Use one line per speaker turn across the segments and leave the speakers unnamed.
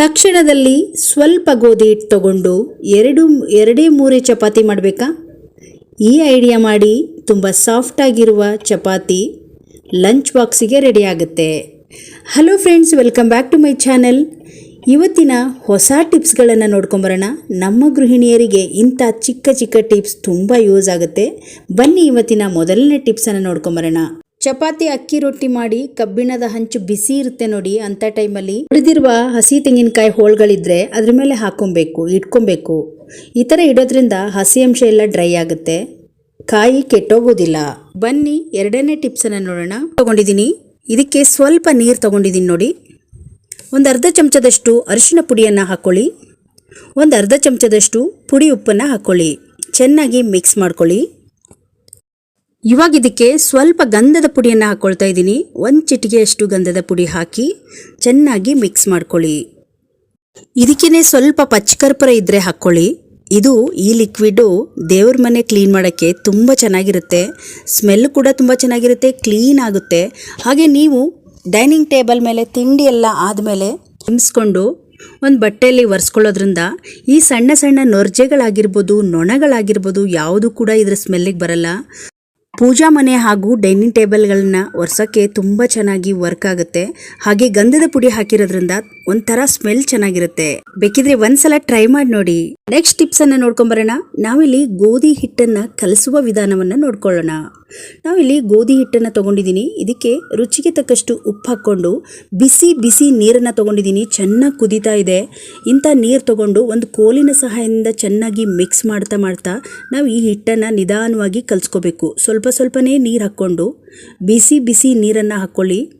ತಕ್ಷಣದಲ್ಲಿ ಸ್ವಲ್ಪ ಗೋಧಿ ಹಿಟ್ಟು ತಗೊಂಡು ಎರಡು, ಎರಡೇ ಮೂರೇ ಚಪಾತಿ ಮಾಡಬೇಕಾ? ಈ ಐಡಿಯಾ ಮಾಡಿ ತುಂಬ ಸಾಫ್ಟಾಗಿರುವ ಚಪಾತಿ ಲಂಚ್ ಬಾಕ್ಸಿಗೆ ರೆಡಿ ಆಗುತ್ತೆ. Hello friends welcome back to my channel ಇವತ್ತಿನ ಹೊಸ ಟಿಪ್ಸ್ಗಳನ್ನು ನೋಡ್ಕೊಂಬರೋಣ. ನಮ್ಮ ಗೃಹಿಣಿಯರಿಗೆ ಇಂಥ ಚಿಕ್ಕ ಚಿಕ್ಕ ಟಿಪ್ಸ್ ತುಂಬ ಯೂಸ್ ಆಗುತ್ತೆ. ಬನ್ನಿ ಇವತ್ತಿನ ಮೊದಲನೇ ಟಿಪ್ಸನ್ನು ನೋಡ್ಕೊಂಬರೋಣ. ಚಪಾತಿ ಅಕ್ಕಿ ರೊಟ್ಟಿ ಮಾಡಿ ಕಬ್ಬಿಣದ ಹಂಚು ಬಿಸಿ ಇರುತ್ತೆ ನೋಡಿ ಅಂತ ಟೈಮಲ್ಲಿ ಉಳಿದಿರುವ ಹಸಿ ತೆಂಗಿನಕಾಯಿ ಹೋಳ್ಗಳಿದ್ರೆ ಅದ್ರ ಮೇಲೆ ಹಾಕೊಬೇಕು, ಇಟ್ಕೊಬೇಕು. ಈ ಥರ ಇಡೋದ್ರಿಂದ ಹಸಿ ಅಂಶ ಎಲ್ಲ ಡ್ರೈ ಆಗುತ್ತೆ. ಕಾಯಿ ಕೆಟ್ಟೋಗೋದಿಲ್ಲ. ಬನ್ನಿ, ಎರಡನೇ ಟಿಪ್ಸನ್ನು ನೋಡೋಣ. ತಗೊಂಡಿದ್ದೀನಿ. ಇದಕ್ಕೆ ಸ್ವಲ್ಪ ನೀರು ತಗೊಂಡಿದ್ದೀನಿ ನೋಡಿ. ಒಂದು ಅರ್ಧ ಚಮಚದಷ್ಟು ಅರಿಶಿನ ಪುಡಿಯನ್ನು ಹಾಕ್ಕೊಳ್ಳಿ ಒಂದು ಅರ್ಧ ಚಮಚದಷ್ಟು ಪುಡಿ ಉಪ್ಪನ್ನು ಹಾಕ್ಕೊಳ್ಳಿ ಚೆನ್ನಾಗಿ ಮಿಕ್ಸ್ ಮಾಡ್ಕೊಳ್ಳಿ. ಇವಾಗ ಇದಕ್ಕೆ ಸ್ವಲ್ಪ ಗಂಧದ ಪುಡಿಯನ್ನು ಹಾಕ್ಕೊಳ್ತಾ ಇದ್ದೀನಿ. ಒಂದು ಚಿಟಿಗೆಯಷ್ಟು ಗಂಧದ ಪುಡಿ ಹಾಕಿ ಚೆನ್ನಾಗಿ ಮಿಕ್ಸ್ ಮಾಡ್ಕೊಳ್ಳಿ. ಇದಕ್ಕೇನೆ ಸ್ವಲ್ಪ ಪಚ್ಚಕರ್ಪೂರ ಇದ್ದರೆ ಹಾಕ್ಕೊಳ್ಳಿ. ಇದು ಈ ಲಿಕ್ವಿಡು ದೇವ್ರ ಮನೆ ಕ್ಲೀನ್ ಮಾಡೋಕ್ಕೆ ತುಂಬ ಚೆನ್ನಾಗಿರುತ್ತೆ. ಸ್ಮೆಲ್ ಕೂಡ ತುಂಬ ಚೆನ್ನಾಗಿರುತ್ತೆ ಕ್ಲೀನ್ ಆಗುತ್ತೆ. ಹಾಗೆ ನೀವು ಡೈನಿಂಗ್ ಟೇಬಲ್ ಮೇಲೆ ತಿಂಡಿ ಎಲ್ಲ ಆದಮೇಲೆ ಹಿಂಸ್ಕೊಂಡು ಒಂದು ಬಟ್ಟೆಯಲ್ಲಿ ಒರೆಸ್ಕೊಳ್ಳೋದ್ರಿಂದ ಈ ಸಣ್ಣ ಸಣ್ಣ ನೊರ್ಜೆಗಳಾಗಿರ್ಬೋದು, ನೊಣಗಳಾಗಿರ್ಬೋದು, ಯಾವುದು ಕೂಡ ಇದರ ಸ್ಮೆಲ್ಲಿಗೆ ಬರಲ್ಲ. ಪೂಜಾ ಮನೆ ಹಾಗೂ ಡೈನಿಂಗ್ ಟೇಬಲ್ಗಳನ್ನ ಒರೆಸೋಕ್ಕೆ ತುಂಬ ಚೆನ್ನಾಗಿ ವರ್ಕ್ ಆಗುತ್ತೆ. ಹಾಗೆ ಗಂಧದ ಪುಡಿ ಹಾಕಿರೋದ್ರಿಂದ ಒಂಥರ ಸ್ಮೆಲ್ ಚೆನ್ನಾಗಿರುತ್ತೆ. ಬೇಕಿದ್ರೆ ಒಂದ್ಸಲ ಟ್ರೈ ಮಾಡಿ ನೋಡಿ. ನೆಕ್ಸ್ಟ್ ಟಿಪ್ಸ್ ಅನ್ನ ನೋಡ್ಕೊಂಬರೋಣ. ನಾವಿಲ್ಲಿ ಗೋಧಿ ಹಿಟ್ಟನ್ನ ಕಲಸುವ ವಿಧಾನವನ್ನ ನೋಡ್ಕೊಳ್ಳೋಣ. ನಾವಿಲ್ಲಿ ಗೋಧಿ ಹಿಟ್ಟನ್ನ ತಗೊಂಡಿದ್ದೀನಿ ಇದಕ್ಕೆ ರುಚಿಗೆ ತಕ್ಕಷ್ಟು ಉಪ್ಪು ಹಾಕ್ಕೊಂಡು ಬಿಸಿ ಬಿಸಿ ನೀರನ್ನ ತಗೊಂಡಿದ್ದೀನಿ ಚೆನ್ನಾಗಿ ಕುದೀತಾ ಇದೆ. ಇಂಥ ನೀರು ತಗೊಂಡು ಒಂದು ಕೋಲಿನ ಸಹಾಯದಿಂದ ಚೆನ್ನಾಗಿ ಮಿಕ್ಸ್ ಮಾಡ್ತಾ ಮಾಡ್ತಾ ನಾವು ಈ ಹಿಟ್ಟನ್ನು ನಿಧಾನವಾಗಿ ಕಲಿಸ್ಕೋಬೇಕು. ಸ್ವಲ್ಪ ಸ್ವಲ್ಪನೇ ನೀರು ಹಾಕ್ಕೊಂಡು ಬಿಸಿ ಬಿಸಿ ನೀರನ್ನು ಹಾಕ್ಕೊಳ್ಳಿ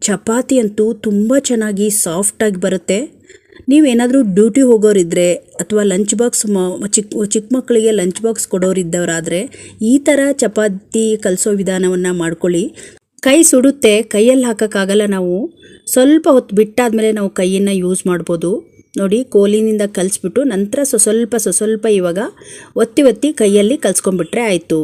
ಚಪಾತಿ ಅಂತೂ ತುಂಬ ಚೆನ್ನಾಗಿ ಸಾಫ್ಟಾಗಿ ಬರುತ್ತೆ. ನೀವೇನಾದರೂ ಡ್ಯೂಟಿ ಹೋಗೋರಿದ್ದರೆ ಅಥವಾ ಲಂಚ್ ಬಾಕ್ಸ್ ಮ ಚಿಕ್ಕ ಚಿಕ್ಕ ಮಕ್ಕಳಿಗೆ ಲಂಚ್ ಬಾಕ್ಸ್ ಕೊಡೋರಿದ್ದವರಾದರೆ ಈ ಥರ ಚಪಾತಿ ಕಲಿಸೋ ವಿಧಾನವನ್ನು ಮಾಡ್ಕೊಳ್ಳಿ. ಕೈ ಸುಡುತ್ತೆ, ಕೈಯಲ್ಲಿ ಹಾಕೋಕ್ಕಾಗಲ್ಲ ನಾವು. ಸ್ವಲ್ಪ ಹೊತ್ತು ಬಿಟ್ಟಾದಮೇಲೆ ನಾವು ಕೈಯನ್ನು ಯೂಸ್ ಮಾಡ್ಬೋದು. ನೋಡಿ, ಕೋಲಿನಿಂದ ಕಲಿಸ್ಬಿಟ್ಟು ನಂತರ ಸ್ವಸ್ವಲ್ಪ ಸ್ವಲ್ಪ ಸ್ವ ಸ್ವಲ್ಪ ಇವಾಗ ಒತ್ತಿ ಒತ್ತಿ ಕೈಯಲ್ಲಿ ಕಲಿಸ್ಕೊಂಬಿಟ್ರೆ ಆಯಿತು.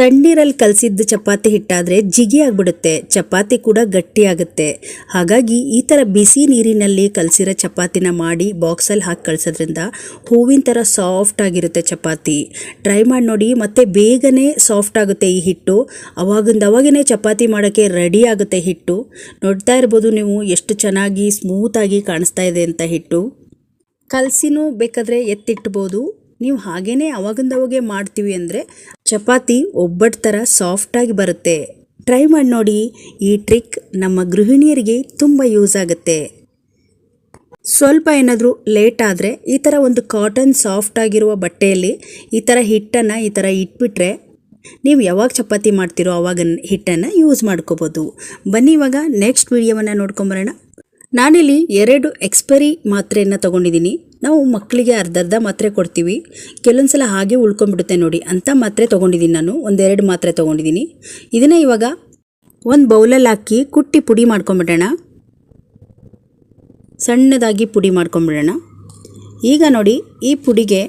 ತಣ್ಣೀರಲ್ಲಿ ಕಲಸಿದ್ದ ಚಪಾತಿ ಹಿಟ್ಟಾದರೆ ಜಿಗಿ ಆಗಿಬಿಡುತ್ತೆ. ಚಪಾತಿ ಕೂಡ ಗಟ್ಟಿಯಾಗುತ್ತೆ ಹಾಗಾಗಿ ಈ ಥರ ಬಿಸಿ ನೀರಿನಲ್ಲಿ ಕಲಸಿರೋ ಚಪಾತಿನ ಮಾಡಿ ಬಾಕ್ಸಲ್ಲಿ ಹಾಕಿ ಕಳಿಸೋದ್ರಿಂದ ಹೂವಿನ ಥರ ಸಾಫ್ಟ್ ಆಗಿರುತ್ತೆ ಚಪಾತಿ. ಟ್ರೈ ಮಾಡಿ ನೋಡಿ, ಮತ್ತು ಬೇಗನೆ ಸಾಫ್ಟ್ ಆಗುತ್ತೆ ಈ ಹಿಟ್ಟು. ಅವಾಗಿಂದ ಅವಾಗೇ ಚಪಾತಿ ಮಾಡೋಕ್ಕೆ ರೆಡಿ ಆಗುತ್ತೆ ಹಿಟ್ಟು. ನೋಡ್ತಾ ಇರ್ಬೋದು ನೀವು ಎಷ್ಟು ಚೆನ್ನಾಗಿ ಸ್ಮೂತಾಗಿ ಕಾಣಿಸ್ತಾ ಇದೆ ಅಂತ ಹಿಟ್ಟು. ಕಲಸಿನೂ ಬೇಕಾದರೆ ಎತ್ತಿಟ್ಬೋದು. ನೀವು ಹಾಗೇನೆ ಅವಾಗಂದವಾಗೆ ಮಾಡ್ತೀವಿ ಅಂದರೆ ಚಪಾತಿ ಒಬ್ಬಟ್ಟು ಥರ ಸಾಫ್ಟಾಗಿ ಬರುತ್ತೆ. ಟ್ರೈ ಮಾಡಿ ನೋಡಿ, ಈ ಟ್ರಿಕ್ ನಮ್ಮ ಗೃಹಿಣಿಯರಿಗೆ ತುಂಬ ಯೂಸ್ ಆಗುತ್ತೆ. ಸ್ವಲ್ಪ ಏನಾದರೂ ಲೇಟ್ ಆದರೆ ಈ ಥರ ಒಂದು ಕಾಟನ್ ಸಾಫ್ಟ್ ಆಗಿರುವ ಬಟ್ಟೆಯಲ್ಲಿ ಈ ಥರ ಹಿಟ್ಟನ್ನು ಈ ಥರ ಇಟ್ಬಿಟ್ರೆ ನೀವು ಯಾವಾಗ ಚಪಾತಿ ಮಾಡ್ತೀರೋ ಅವಾಗ ಹಿಟ್ಟನ್ನು ಯೂಸ್ ಮಾಡ್ಕೋಬೋದು. ಬನ್ನಿ ಇವಾಗ ನೆಕ್ಸ್ಟ್ ವಿಡಿಯೋವನ್ನು ನೋಡ್ಕೊಂಬರೋಣ. ನಾನಿಲ್ಲಿ ಎರಡು ಎಕ್ಸ್ಪೈರಿ ಮಾತ್ರೆಯನ್ನು ತೊಗೊಂಡಿದ್ದೀನಿ. ನಾವು ಮಕ್ಕಳಿಗೆ ಅರ್ಧ ಅರ್ಧ ಮಾತ್ರೆ ಕೊಡ್ತೀವಿ. ಕೆಲವೊಂದು ಸಲ ಹಾಗೆ ಉಳ್ಕೊಂಡ್ಬಿಡುತ್ತೆ ನೋಡಿ. ಅಂಥ ಮಾತ್ರೆ ತೊಗೊಂಡಿದ್ದೀನಿ ನಾನು. ಒಂದೆರಡು ಮಾತ್ರೆ ತೊಗೊಂಡಿದ್ದೀನಿ. ಇದನ್ನು ಇವಾಗ ಒಂದು ಬೌಲಲ್ಲಿ ಹಾಕಿ ಕುಟ್ಟಿ ಪುಡಿ ಮಾಡ್ಕೊಂಬಿಡೋಣ. ಸಣ್ಣದಾಗಿ ಪುಡಿ ಮಾಡ್ಕೊಂಬಿಡೋಣ. ಈಗ ನೋಡಿ, ಈ ಪುಡಿಗೆ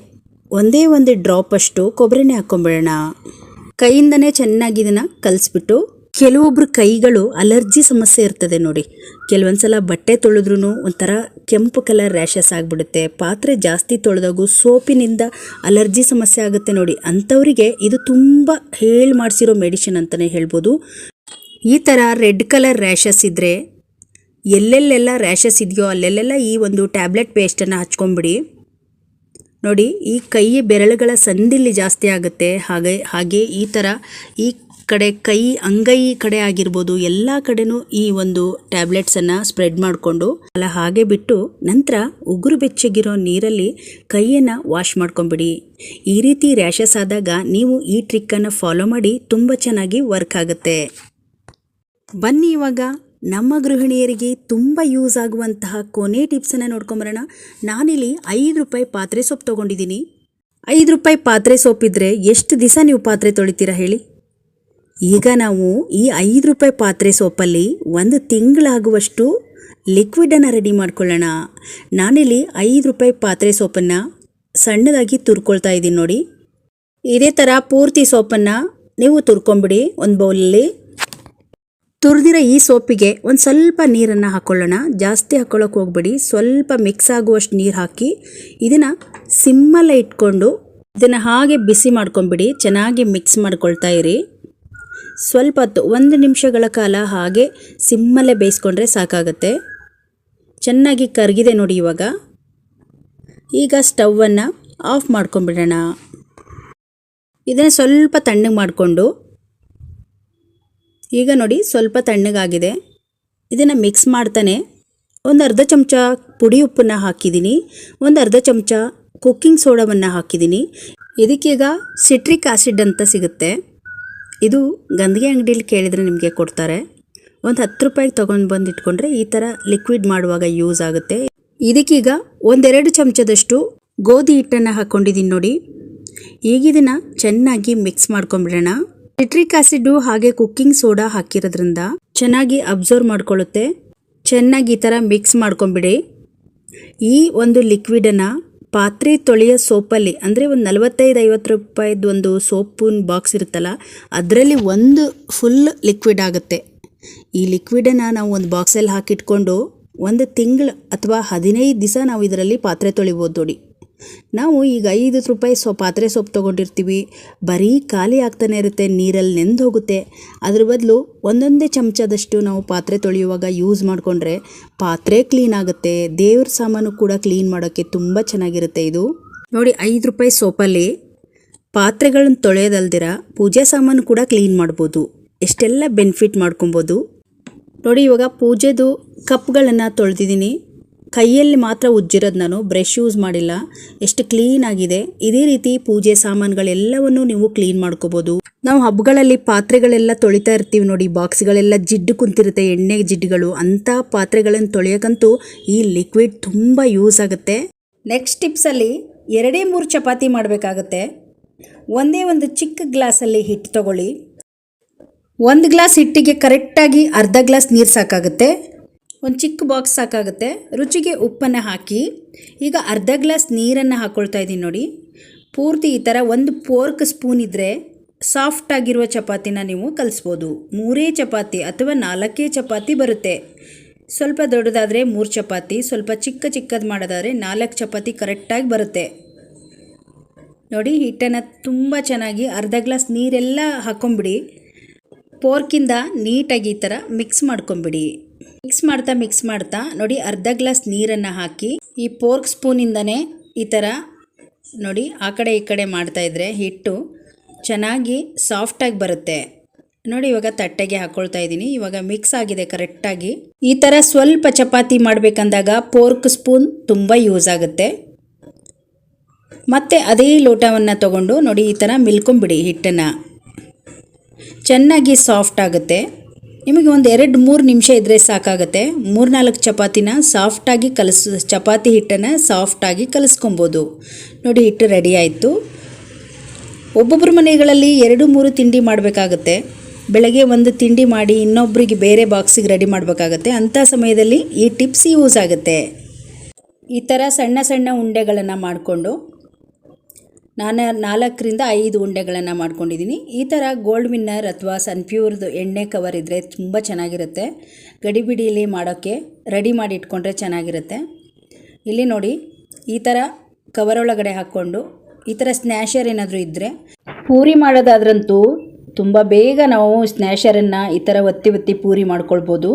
ಒಂದೇ ಒಂದು ಡ್ರಾಪ್ ಅಷ್ಟು ಕೊಬ್ಬರಿನೇ ಹಾಕ್ಕೊಂಬಿಡೋಣ ಕೈಯಿಂದನೇ ಚೆನ್ನಾಗಿ ಇದನ್ನು ಕಲಿಸ್ಬಿಟ್ಟು ಕೆಲವೊಬ್ರು ಕೈಗಳು ಅಲರ್ಜಿ ಸಮಸ್ಯೆ ಇರ್ತದೆ ನೋಡಿ. ಕೆಲವೊಂದ್ಸಲ ಬಟ್ಟೆ ತೊಳೆದ್ರೂ ಒಂಥರ ಕೆಂಪು ಕಲರ್ ರ್ಯಾಷಸ್ ಆಗಿಬಿಡುತ್ತೆ. ಪಾತ್ರೆ ಜಾಸ್ತಿ ತೊಳೆದಾಗೂ ಸೋಪಿನಿಂದ ಅಲರ್ಜಿ ಸಮಸ್ಯೆ ಆಗುತ್ತೆ ನೋಡಿ. ಅಂಥವರಿಗೆ ಇದು ತುಂಬ ಹೇಳಿ ಮಾಡಿಸಿರೋ ಮೆಡಿಷನ್ ಅಂತಲೇ ಹೇಳ್ಬೋದು. ಈ ಥರ ರೆಡ್ ಕಲರ್ ರ್ಯಾಷಸ್ ಇದ್ದರೆ ಎಲ್ಲೆಲ್ಲೆಲ್ಲ ರ್ಯಾಷಸ್ ಇದೆಯೋ ಅಲ್ಲೆಲ್ಲೆಲ್ಲ ಈ ಒಂದು ಟ್ಯಾಬ್ಲೆಟ್ ಪೇಸ್ಟನ್ನು ಹಚ್ಕೊಂಬಿಡಿ. ನೋಡಿ ಈ ಕೈ ಬೆರಳುಗಳ ಸಂದಿಲ್ಲಿ ಜಾಸ್ತಿ ಆಗುತ್ತೆ. ಹಾಗೆ ಹಾಗೆ ಈ ಥರ ಈ ಕಡೆ ಕೈ, ಅಂಗೈ ಕಡೆ ಆಗಿರ್ಬೋದು, ಎಲ್ಲ ಕಡೆನೂ ಈ ಒಂದು ಟ್ಯಾಬ್ಲೆಟ್ಸನ್ನು ಸ್ಪ್ರೆಡ್ ಮಾಡಿಕೊಂಡು, ಅಲ್ಲ ಹಾಗೆ ಬಿಟ್ಟು ನಂತರ ಉಗುರು ಬೆಚ್ಚಗಿರೋ ನೀರಲ್ಲಿ ಕೈಯನ್ನು ವಾಶ್ ಮಾಡ್ಕೊಂಬಿಡಿ. ಈ ರೀತಿ ರ್ಯಾಷಸ್ ಆದಾಗ ನೀವು ಈ ಟ್ರಿಕ್ಕನ್ನು ಫಾಲೋ ಮಾಡಿ ತುಂಬ ಚೆನ್ನಾಗಿ ವರ್ಕ್ ಆಗುತ್ತೆ. ಬನ್ನಿ ಇವಾಗ ನಮ್ಮ ಗೃಹಿಣಿಯರಿಗೆ ತುಂಬ ಯೂಸ್ ಆಗುವಂತಹ ಕೊನೆ ಟಿಪ್ಸನ್ನು ನೋಡ್ಕೊಂಬರೋಣ. ನಾನಿಲ್ಲಿ ಐದು ರೂಪಾಯಿ ಪಾತ್ರೆ ಸೊಪ್ಪು ತೊಗೊಂಡಿದ್ದೀನಿ. ಐದು ರೂಪಾಯಿ ಪಾತ್ರೆ ಸೋಪಿದ್ರೆ ಎಷ್ಟು ದಿವಸ ನೀವು ಪಾತ್ರೆ ತೊಳಿತೀರಾ ಹೇಳಿ? ಈಗ ನಾವು ಈ ಐದು ರೂಪಾಯಿ ಪಾತ್ರೆ ಸೋಪಲ್ಲಿ ಒಂದು ತಿಂಗಳಾಗುವಷ್ಟು ಲಿಕ್ವಿಡನ್ನು ರೆಡಿ ಮಾಡ್ಕೊಳ್ಳೋಣ. ನಾನಿಲ್ಲಿ ಐದು ರೂಪಾಯಿ ಪಾತ್ರೆ ಸೋಪನ್ನು ಸಣ್ಣದಾಗಿ ತುರ್ಕೊಳ್ತಾ ಇದ್ದೀನಿ ನೋಡಿ. ಇದೇ ಥರ ಪೂರ್ತಿ ಸೋಪನ್ನು ನೀವು ತುರ್ಕೊಂಬಿಡಿ ಒಂದು ಬೌಲಲ್ಲಿ. ತುರಿದಿರೋ ಈ ಸೋಪಿಗೆ ಒಂದು ಸ್ವಲ್ಪ ನೀರನ್ನು ಹಾಕ್ಕೊಳ್ಳೋಣ ಜಾಸ್ತಿ ಹಾಕ್ಕೊಳ್ಳೋಕೆ ಹೋಗ್ಬೇಡಿ. ಸ್ವಲ್ಪ ಮಿಕ್ಸ್ ಆಗುವಷ್ಟು ನೀರು ಹಾಕಿ ಇದನ್ನು ಸಿಮ್ಮಲ್ಲೇ ಇಟ್ಕೊಂಡು ಇದನ್ನು ಹಾಗೆ ಬಿಸಿ ಮಾಡ್ಕೊಂಬಿಡಿ. ಚೆನ್ನಾಗಿ ಮಿಕ್ಸ್ ಮಾಡ್ಕೊಳ್ತಾ ಇರಿ. ಸ್ವಲ್ಪ ಹೊತ್ತು ಒಂದು ನಿಮಿಷಗಳ ಕಾಲ ಹಾಗೆ ಸಿಮ್ಮಲ್ಲೇ ಬೇಯಿಸ್ಕೊಂಡ್ರೆ ಸಾಕಾಗತ್ತೆ. ಚೆನ್ನಾಗಿ ಕರಗಿದೆ ನೋಡಿ ಇವಾಗ. ಈಗ ಸ್ಟವನ್ನು ಆಫ್ ಮಾಡ್ಕೊಂಬಿಡೋಣ ಇದನ್ನು ಸ್ವಲ್ಪ ತಣ್ಣಗೆ ಮಾಡಿಕೊಂಡು. ಈಗ ನೋಡಿ ಸ್ವಲ್ಪ ತಣ್ಣಗಾಗಿದೆ. ಇದನ್ನು ಮಿಕ್ಸ್ ಮಾಡ್ತಾನೆ. ಒಂದು ಅರ್ಧ ಚಮಚ ಪುಡಿ ಉಪ್ಪನ್ನು ಹಾಕಿದ್ದೀನಿ. ಒಂದು ಅರ್ಧ ಚಮಚ ಕುಕ್ಕಿಂಗ್ ಸೋಡಾವನ್ನು ಹಾಕಿದ್ದೀನಿ. ಇದಕ್ಕೀಗ ಸಿಟ್ರಿಕ್ ಆ್ಯಸಿಡ್ ಅಂತ ಸಿಗುತ್ತೆ. ಇದು ಗಂದಿಗೆ ಅಂಗಡಿಯಲ್ಲಿ ಕೇಳಿದರೆ ನಿಮಗೆ ಕೊಡ್ತಾರೆ. ಒಂದು ಹತ್ತು ರೂಪಾಯಿಗೆ ತೊಗೊಂಡು ಬಂದು ಇಟ್ಕೊಂಡ್ರೆ ಈ ಥರ ಲಿಕ್ವಿಡ್ ಮಾಡುವಾಗ ಯೂಸ್ ಆಗುತ್ತೆ. ಇದಕ್ಕೀಗ ಒಂದೆರಡು ಚಮಚದಷ್ಟು ಗೋಧಿ ಹಿಟ್ಟನ್ನು ಹಾಕ್ಕೊಂಡಿದ್ದೀನಿ ನೋಡಿ. ಈಗ ಇದನ್ನು ಚೆನ್ನಾಗಿ ಮಿಕ್ಸ್ ಮಾಡ್ಕೊಂಬಿಡೋಣ. ಸಿಟ್ರಿಕ್ ಆ್ಯಸಿಡು ಹಾಗೆ ಕುಕ್ಕಿಂಗ್ ಸೋಡಾ ಹಾಕಿರೋದ್ರಿಂದ ಚೆನ್ನಾಗಿ ಅಬ್ಸರ್ವ್ ಮಾಡ್ಕೊಳ್ಳುತ್ತೆ. ಚೆನ್ನಾಗಿ ಈ ಥರ ಮಿಕ್ಸ್ ಮಾಡ್ಕೊಂಬಿಡಿ. ಈ ಒಂದು ಲಿಕ್ವಿಡನ್ನು ಪಾತ್ರೆ ತೊಳೆಯೋ ಸೋಪಲ್ಲಿ, ಅಂದರೆ ಒಂದು ನಲವತ್ತೈದು, ಐವತ್ತು ರೂಪಾಯಿದ್ದು ಒಂದು ಸೋಪಿನ ಬಾಕ್ಸ್ ಇರುತ್ತಲ್ಲ, ಅದರಲ್ಲಿ ಒಂದು ಫುಲ್ ಲಿಕ್ವಿಡ್ ಆಗುತ್ತೆ. ಈ ಲಿಕ್ವಿಡನ್ನು ನಾವು ಒಂದು ಬಾಕ್ಸಲ್ಲಿ ಹಾಕಿಟ್ಕೊಂಡು, ಒಂದು ತಿಂಗಳು ಅಥವಾ ಹದಿನೈದು ದಿವಸ ನಾವು ಇದರಲ್ಲಿ ಪಾತ್ರೆ ತೊಳಿಬೋದು ನೋಡಿ. ನಾವು ಈಗ ಐದು ರೂಪಾಯಿ ಸೊ ಪಾತ್ರೆ ಸೋಪ್ ತೊಗೊಂಡಿರ್ತೀವಿ. ಬರೀ ಖಾಲಿ ಆಗ್ತಾನೆ ಇರುತ್ತೆ, ನೀರಲ್ಲಿ ನೆಂದು ಹೋಗುತ್ತೆ. ಅದ್ರ ಬದಲು ಒಂದೊಂದೇ ಚಮಚದಷ್ಟು ನಾವು ಪಾತ್ರೆ ತೊಳೆಯುವಾಗ ಯೂಸ್ ಮಾಡಿಕೊಂಡ್ರೆ ಪಾತ್ರೆ ಕ್ಲೀನ್ ಆಗುತ್ತೆ. ದೇವ್ರ ಸಾಮಾನು ಕೂಡ ಕ್ಲೀನ್ ಮಾಡೋಕ್ಕೆ ತುಂಬ ಚೆನ್ನಾಗಿರುತ್ತೆ ಇದು. ನೋಡಿ, ಐದು ರೂಪಾಯಿ ಸೋಪಲ್ಲಿ ಪಾತ್ರೆಗಳನ್ನು ತೊಳೆಯೋದಲ್ದಿರ ಪೂಜೆ ಸಾಮಾನು ಕೂಡ ಕ್ಲೀನ್ ಮಾಡ್ಬೋದು. ಎಷ್ಟೆಲ್ಲ ಬೆನಿಫಿಟ್ ಮಾಡ್ಕೊಬೋದು. ನೋಡಿ, ಇವಾಗ ಪೂಜೆದು ಕಪ್ಗಳನ್ನು ತೊಳೆದಿದ್ದೀನಿ. ಕೈಯಲ್ಲಿ ಮಾತ್ರ ಉಜ್ಜಿರೋದು ನಾನು ಬ್ರಷ್ ಯೂಸ್ ಮಾಡಿಲ್ಲ. ಎಷ್ಟು ಕ್ಲೀನ್ ಆಗಿದೆ. ಇದೇ ರೀತಿ ಪೂಜೆ ಸಾಮಾನುಗಳೆಲ್ಲವನ್ನು ನೀವು ಕ್ಲೀನ್ ಮಾಡ್ಕೋಬೋದು. ನಾವು ಹಬ್ಬಗಳಲ್ಲಿ ಪಾತ್ರೆಗಳೆಲ್ಲ ತೊಳಿತಾ ಇರ್ತೀವಿ ನೋಡಿ ಬಾಕ್ಸ್ಗಳೆಲ್ಲ ಜಿಡ್ಡು ಕುಂತಿರುತ್ತೆ, ಎಣ್ಣೆ ಜಿಡ್ಡುಗಳು. ಅಂಥ ಪಾತ್ರೆಗಳನ್ನು ತೊಳೆಯೋಕ್ಕಂತೂ ಈ ಲಿಕ್ವಿಡ್ ತುಂಬ ಯೂಸ್ ಆಗುತ್ತೆ. ನೆಕ್ಸ್ಟ್ ಟಿಪ್ಸಲ್ಲಿ ಎರಡೇ ಮೂರು ಚಪಾತಿ ಮಾಡಬೇಕಾಗತ್ತೆ. ಒಂದೇ ಒಂದು ಚಿಕ್ಕ ಗ್ಲಾಸಲ್ಲಿ ಹಿಟ್ಟು ತಗೊಳ್ಳಿ. ಒಂದು ಗ್ಲಾಸ್ ಹಿಟ್ಟಿಗೆ ಕರೆಕ್ಟಾಗಿ ಅರ್ಧ ಗ್ಲಾಸ್ ನೀರು ಸಾಕಾಗುತ್ತೆ. ಒಂದು ಚಿಕ್ಕ ಬಾಕ್ಸ್ ಸಾಕಾಗುತ್ತೆ. ರುಚಿಗೆ ಉಪ್ಪನ್ನು ಹಾಕಿ, ಈಗ ಅರ್ಧ ಗ್ಲಾಸ್ ನೀರನ್ನು ಹಾಕ್ಕೊಳ್ತಾ ಇದ್ದೀನಿ ನೋಡಿ. ಪೂರ್ತಿ ಈ ಥರ ಒಂದು ಪೋರ್ಕ್ ಸ್ಪೂನ್ ಇದ್ದರೆ ಸಾಫ್ಟ್ ಆಗಿರುವ ಚಪಾತಿನ ನೀವು ಕಲಿಸ್ಬೋದು. ಮೂರೇ ಚಪಾತಿ ಅಥವಾ ನಾಲ್ಕೇ ಚಪಾತಿ ಬರುತ್ತೆ. ಸ್ವಲ್ಪ ದೊಡ್ಡದಾದರೆ ಮೂರು ಚಪಾತಿ, ಸ್ವಲ್ಪ ಚಿಕ್ಕ ಚಿಕ್ಕದು ಮಾಡೋದಾದರೆ ನಾಲ್ಕು ಚಪಾತಿ ಕರೆಕ್ಟಾಗಿ ಬರುತ್ತೆ. ನೋಡಿ, ಹಿಟ್ಟನ್ನು ತುಂಬ ಚೆನ್ನಾಗಿ ಅರ್ಧ ಗ್ಲಾಸ್ ನೀರೆಲ್ಲ ಹಾಕ್ಕೊಂಬಿಡಿ ಪೋರ್ಕಿಂದ ನೀಟಾಗಿ ಈ ಥರ ಮಿಕ್ಸ್ ಮಾಡ್ಕೊಂಬಿಡಿ. ಮಿಕ್ಸ್ ಮಾಡ್ತಾ ಮಿಕ್ಸ್ ಮಾಡ್ತಾ ನೋಡಿ ಅರ್ಧ ಗ್ಲಾಸ್ ನೀರನ್ನು ಹಾಕಿ ಈ ಪೋರ್ಕ್ ಸ್ಪೂನಿಂದನೇ ಈ ಥರ ನೋಡಿ ಆ ಕಡೆ ಈ ಕಡೆ ಮಾಡ್ತಾ ಇದ್ರೆ ಹಿಟ್ಟು ಚೆನ್ನಾಗಿ ಸಾಫ್ಟಾಗಿ ಬರುತ್ತೆ. ನೋಡಿ ಇವಾಗ ತಟ್ಟೆಗೆ ಹಾಕ್ಕೊಳ್ತಾ ಇದ್ದೀನಿ. ಇವಾಗ ಮಿಕ್ಸ್ ಆಗಿದೆ ಕರೆಕ್ಟಾಗಿ ಈ ಥರ ಸ್ವಲ್ಪ ಚಪಾತಿ ಮಾಡಬೇಕಂದಾಗ ಪೋರ್ಕ್ ಸ್ಪೂನ್ ತುಂಬ ಯೂಸ್ ಆಗುತ್ತೆ. ಮತ್ತು ಅದೇ ಲೋಟವನ್ನು ತಗೊಂಡು ನೋಡಿ ಈ ಥರ ಮಿಲ್ಕೊಂಬಿಡಿ ಹಿಟ್ಟನ್ನು. ಚೆನ್ನಾಗಿ ಸಾಫ್ಟ್ ಆಗುತ್ತೆ. ನಿಮಗೆ ಒಂದು ಎರಡು, ಮೂರು ನಿಮಿಷ ಇದ್ದರೆ ಸಾಕಾಗುತ್ತೆ. ಮೂರ್ನಾಲ್ಕು ಚಪಾತಿನ ಸಾಫ್ಟಾಗಿ ಕಲಸ, ಚಪಾತಿ ಹಿಟ್ಟನ್ನು ಸಾಫ್ಟಾಗಿ ಕಲಿಸ್ಕೊಬೋದು. ನೋಡಿ, ಹಿಟ್ಟು ರೆಡಿ ಆಯಿತು. ಒಬ್ಬೊಬ್ಬರ ಮನೆಗಳಲ್ಲಿ ಎರಡು, ಮೂರು ತಿಂಡಿ ಮಾಡಬೇಕಾಗತ್ತೆ. ಬೆಳಗ್ಗೆ ಒಂದು ತಿಂಡಿ ಮಾಡಿ ಇನ್ನೊಬ್ಬರಿಗೆ ಬೇರೆ ಬಾಕ್ಸಿಗೆ ರೆಡಿ ಮಾಡಬೇಕಾಗತ್ತೆ. ಅಂಥ ಸಮಯದಲ್ಲಿ ಈ ಟಿಪ್ಸ್ ಯೂಸ್ ಆಗುತ್ತೆ. ಈ ಥರ ಸಣ್ಣ ಸಣ್ಣ ಉಂಡೆಗಳನ್ನು ಮಾಡಿಕೊಂಡು ನಾನು ನಾಲ್ಕರಿಂದ ಐದು ಉಂಡೆಗಳನ್ನು ಮಾಡ್ಕೊಂಡಿದ್ದೀನಿ. ಈ ಥರ ಗೋಲ್ಡ್ ವಿನ್ನರ್ ಅಥವಾ ಸನ್ಪ್ಯೂರ್ದು ಎಣ್ಣೆ ಕವರ್ ಇದ್ದರೆ ತುಂಬ ಚೆನ್ನಾಗಿರುತ್ತೆ. ಗಡಿಬಿಡಿಯಲ್ಲಿ ಮಾಡೋಕ್ಕೆ ರೆಡಿ ಮಾಡಿ ಇಟ್ಕೊಂಡ್ರೆ ಚೆನ್ನಾಗಿರುತ್ತೆ. ಇಲ್ಲಿ ನೋಡಿ, ಈ ಥರ ಕವರ್ ಒಳಗಡೆ ಹಾಕ್ಕೊಂಡು, ಈ ಥರ ಸ್ನ್ಯಾಷರ್ ಏನಾದರೂ ಇದ್ದರೆ ಪೂರಿ ಮಾಡೋದಾದ್ರಂತೂ ತುಂಬ ಬೇಗ ನಾವು ಸ್ನ್ಯಾಷರನ್ನು ಈ ಥರ ಒತ್ತಿ ಒತ್ತಿ ಪೂರಿ ಮಾಡ್ಕೊಳ್ಬೋದು.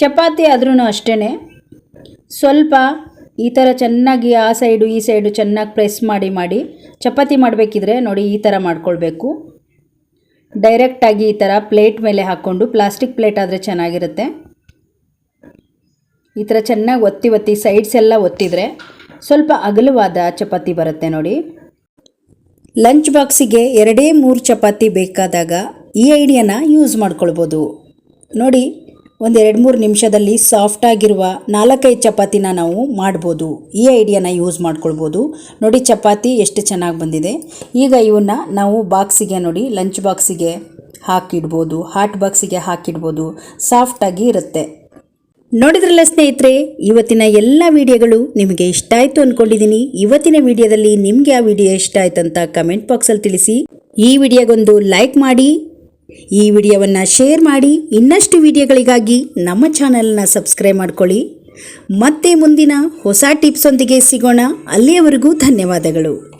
ಚಪಾತಿ ಆದ್ರೂ ಅಷ್ಟೇ ಸ್ವಲ್ಪ ಈ ಥರ ಚೆನ್ನಾಗಿ ಆ ಸೈಡು, ಈ ಸೈಡು ಚೆನ್ನಾಗಿ ಪ್ರೆಸ್ ಮಾಡಿ ಮಾಡಿ ಚಪಾತಿ ಮಾಡಬೇಕಿದ್ರೆ ನೋಡಿ ಈ ಥರ ಮಾಡ್ಕೊಳ್ಬೇಕು. ಡೈರೆಕ್ಟಾಗಿ ಈ ಥರ ಪ್ಲೇಟ್ ಮೇಲೆ ಹಾಕ್ಕೊಂಡು, ಪ್ಲಾಸ್ಟಿಕ್ ಪ್ಲೇಟ್ ಆದರೆ ಚೆನ್ನಾಗಿರುತ್ತೆ. ಈ ಥರ ಚೆನ್ನಾಗಿ ಒತ್ತಿ ಒತ್ತಿ ಸೈಡ್ಸ್ ಎಲ್ಲ ಒತ್ತಿದರೆ ಸ್ವಲ್ಪ ಅಗಲವಾದ ಚಪಾತಿ ಬರುತ್ತೆ ನೋಡಿ. ಲಂಚ್ ಬಾಕ್ಸಿಗೆ ಎರಡೇ ಮೂರು ಚಪಾತಿ ಬೇಕಾದಾಗ ಈ ಐಡಿಯಾನ ಯೂಸ್ ಮಾಡ್ಕೊಳ್ಬೋದು. ನೋಡಿ ಒಂದು ಎರಡು ಮೂರು ನಿಮಿಷದಲ್ಲಿ ಸಾಫ್ಟಾಗಿರುವ ನಾಲ್ಕೈದು ಚಪಾತಿನ ನಾವು ಮಾಡ್ಬೋದು. ಈ ಐಡಿಯಾನ ಯೂಸ್ ಮಾಡ್ಕೊಳ್ಬೋದು. ನೋಡಿ ಚಪಾತಿ ಎಷ್ಟು ಚೆನ್ನಾಗಿ ಬಂದಿದೆ. ಈಗ ಇವನ್ನ ನಾವು ಬಾಕ್ಸಿಗೆ ನೋಡಿ, ಲಂಚ್ ಬಾಕ್ಸಿಗೆ ಹಾಕಿಡ್ಬೋದು, ಹಾಟ್ ಬಾಕ್ಸಿಗೆ ಹಾಕಿಡ್ಬೋದು. ಸಾಫ್ಟಾಗಿ ಇರುತ್ತೆ. ನೋಡಿದ್ರಲ್ಲ ಸ್ನೇಹಿತರೆ, ಇವತ್ತಿನ ಎಲ್ಲ ವಿಡಿಯೋಗಳು ನಿಮಗೆ ಇಷ್ಟ ಆಯಿತು ಅಂದ್ಕೊಂಡಿದ್ದೀನಿ ಇವತ್ತಿನ ವಿಡಿಯೋದಲ್ಲಿ ನಿಮಗೆ ಆ ವಿಡಿಯೋ ಇಷ್ಟ ಆಯ್ತು ಅಂತ ಕಮೆಂಟ್ ಬಾಕ್ಸಲ್ಲಿ ತಿಳಿಸಿ. ಈ ವಿಡಿಯೋಗೊಂದು ಲೈಕ್ ಮಾಡಿ ಈ ವಿಡಿಯೋವನ್ನು ಶೇರ್ ಮಾಡಿ ಇನ್ನಷ್ಟು ವಿಡಿಯೋಗಳಿಗಾಗಿ ನಮ್ಮ ಚಾನಲ್ನ ಸಬ್ಸ್ಕ್ರೈಬ್ ಮಾಡ್ಕೊಳ್ಳಿ. ಮತ್ತೆ ಮುಂದಿನ ಹೊಸ ಟಿಪ್ಸೊಂದಿಗೆ ಸಿಗೋಣ. ಅಲ್ಲಿಯವರೆಗೂ ಧನ್ಯವಾದಗಳು.